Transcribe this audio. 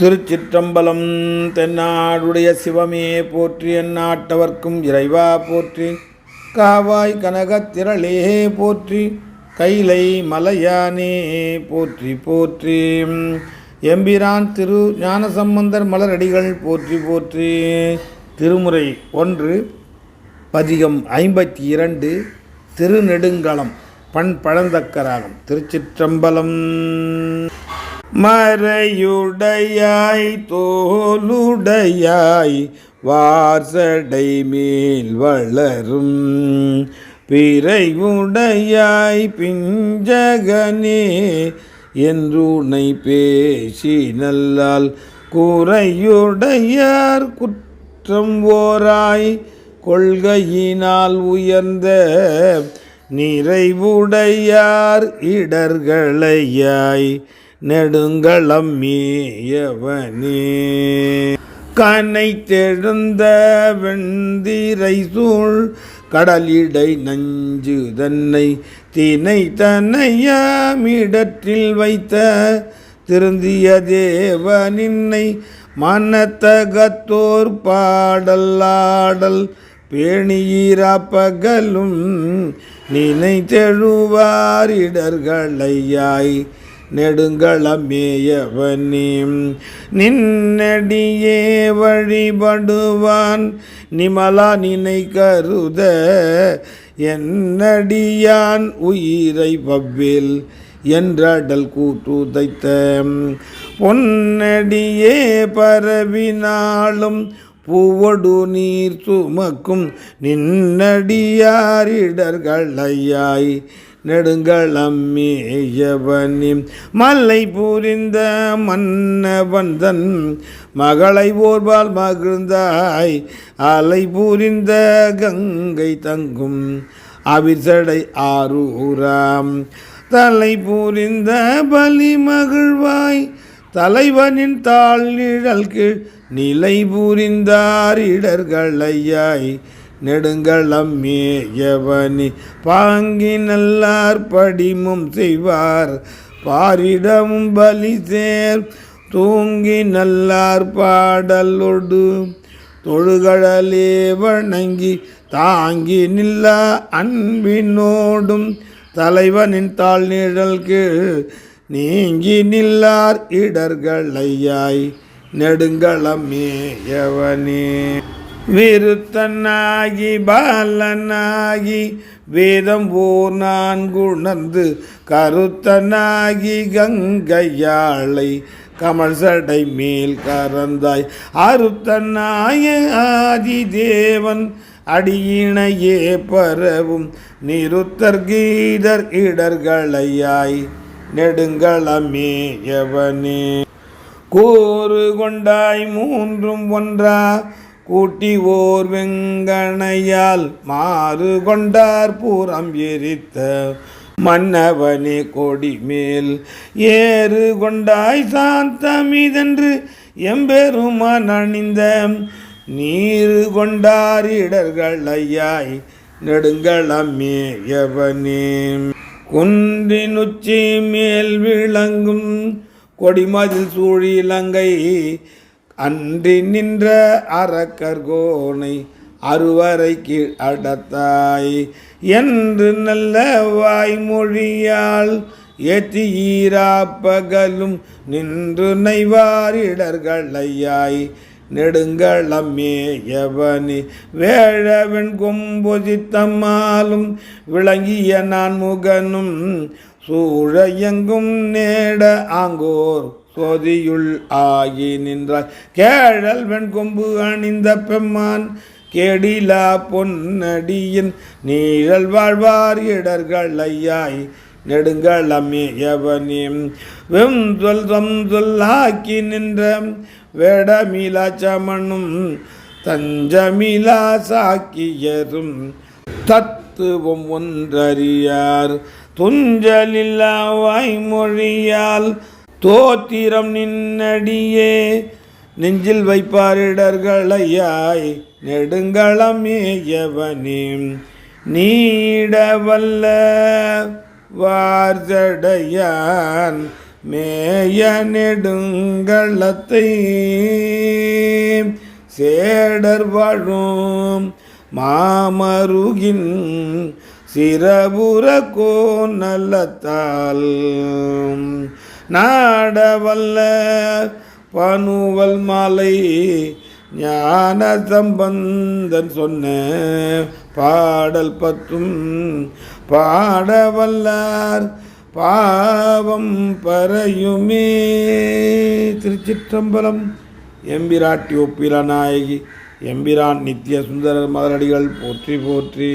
திருச்சிற்றம்பலம் தென்னாடுடைய சிவமே போற்றி எந்நாட்டவர்க்கும் இறைவா போற்றி. காவாய் கனகத்திரளே போற்றி. கைலை மலையானே போற்றி போற்றி. எம்பிரான் திரு ஞானசம்பந்தர் மலரடிகள் போற்றி போற்றி. திருமுறை ஒன்று பதிகம் ஐம்பத்தி இரண்டு திருநெடுங்களம் பண் பழந்தக்கராகம் திருச்சிற்றம்பலம் மறையுடையாய் தோலுடையாய் வார்சடை மேல் வளரும். பிறையுடையாய் பிஞ்சகனே என்றுனை பேசி நல்லால் குறையுடையார் குற்றம் ஓராய் கொள்கையினால் உயர்ந்த நிறைவுடையார் இடர்களையாய் நெடுங்களம் மேயவனே கனை தெழுந்த வெந்திரை சூழ் கடலிடை நஞ்சு தன்னை தினை தன்னையாமிடற்றில் வைத்த திருந்திய தேவ நின்னை மனத்தகத்தோர் பாடல்லாடல் பேணியிராப்பகலும் நினைத்தெழுவார் இடர்களையாய். நெடுங்களமேயவனீம். நின்னடியே வழிபடுவான் நிமலா நினை கருத. என்னடியான் உயிரை பவ்வில் என்றடல் கூற்றுதைத்த பொன்னடியே பரவினாலும் பூவடு நீர் சுமக்கும் நின்னடியாரிடர்களையாய் நெடுங்களம்மேயவனி. மல்லை புரிந்த மன்னவந்தன் மகளை ஓர்வால் மகிழ்ந்தாய். அலை புரிந்த கங்கை தங்கும் அவிசடை ஆரூராம். தலை புரிந்த பலி மகிழ்வாய். தலைவனின் தாழ் நிழல் கீழ் நிலை புரிந்தார் இடர்களையாய். நெடுங்களம் மேயவனி. பாங்கி நல்லார் படிமும் செய்வார். பாரிடமும் பலி சேர். தூங்கி நல்லார் பாடலொடு. தொழுகழலே வணங்கி தாங்கி நில்லா அன்பினோடும். தலைவனின் தாழ் நிழல் கீழ் நீங்கி நில்லார் இடர்களையாய். நெடுங்களமேயவனே விருத்தனாகி பாலனாகி வேதம் ஓர் நான் நான்குணர்ந்து கருத்தனாகி கங்கையாளை கமல் சடை மேல் கறந்தாய். அருத்தனாய ஆதி தேவன் அடியினையே பரவும் நிறுத்தர் கீதர் இடர்களையாய் நெடுங்களமே எவனே கோறு கொண்டாய் மூன்றும் ஒன்றா கூட்டி ஓர் வெங்கணையால் மாறு கொண்டார் பூரம் எரித்த மன்னவனே கொடி மேல். ஏறு கொண்டாய் சாந்தமிதென்று எம்பெருமான் அணிந்த நீரு கொண்டார் இடர்கள் இடர்களையாய் நெடுங்களமேயவனே குன்றின் உச்சி மேல் விளங்கும் கொடிமதில் சூழிலங்கை அன்றி நின்ற அறக்கர்கோனை அறுவரை கீழ் அடத்தாய். என்று நல்ல வாய்மொழியால் ஏற்றி ஈராப்பகலும் நின்று நைவாரிடர்களையாய். நெடுங்களமேயவனி வேழவன் கொம்பொதித்தம்மாலும் விளங்கிய நான் முகனும் சூழையெங்கும் நேட ஆங்கோர் சோதியுள் ஆகி நின்றாய் கேழல் வெண்கொம்பு அணிந்த பெம்மான் கேடிலா பொன்னடியின் நீழல் வாழ்வார் இடர்கள் ஐயாய் நெடுங்கள் நெடுங்களமேயவனே வெம் சொல் தம் சொல்லாக்கி நின்ற வேடமிலா சமணும் தஞ்சமிலா சாக்கியரும் தத்துவம் ஒன்றறியார். துஞ்சலில்லா வாய்மொழியால் தோத்திரம் நின்னடியே. நெஞ்சில் வைப்பாரிடர்களையாய் நெடுங்களமேயவனே நீடவல்ல வார்ஜடையான் மேய நெடுங்களத்தை. சேடர் வாழும் மாமருகின் சிறபுற கோநலத்தால் நாடவல்ல பனுவல் மாலை ஞான சம்பந்தன் சொன்ன பாடல் பத்தும் பாடவல்லார் பாவம் பறையுமே. திருச்சிற்றம்பலம் எம்பிராட்டி ஒப்பிலநாயகி எம்பிரான் நித்திய சுந்தரர் மலரடிகள் போற்றி போற்றி.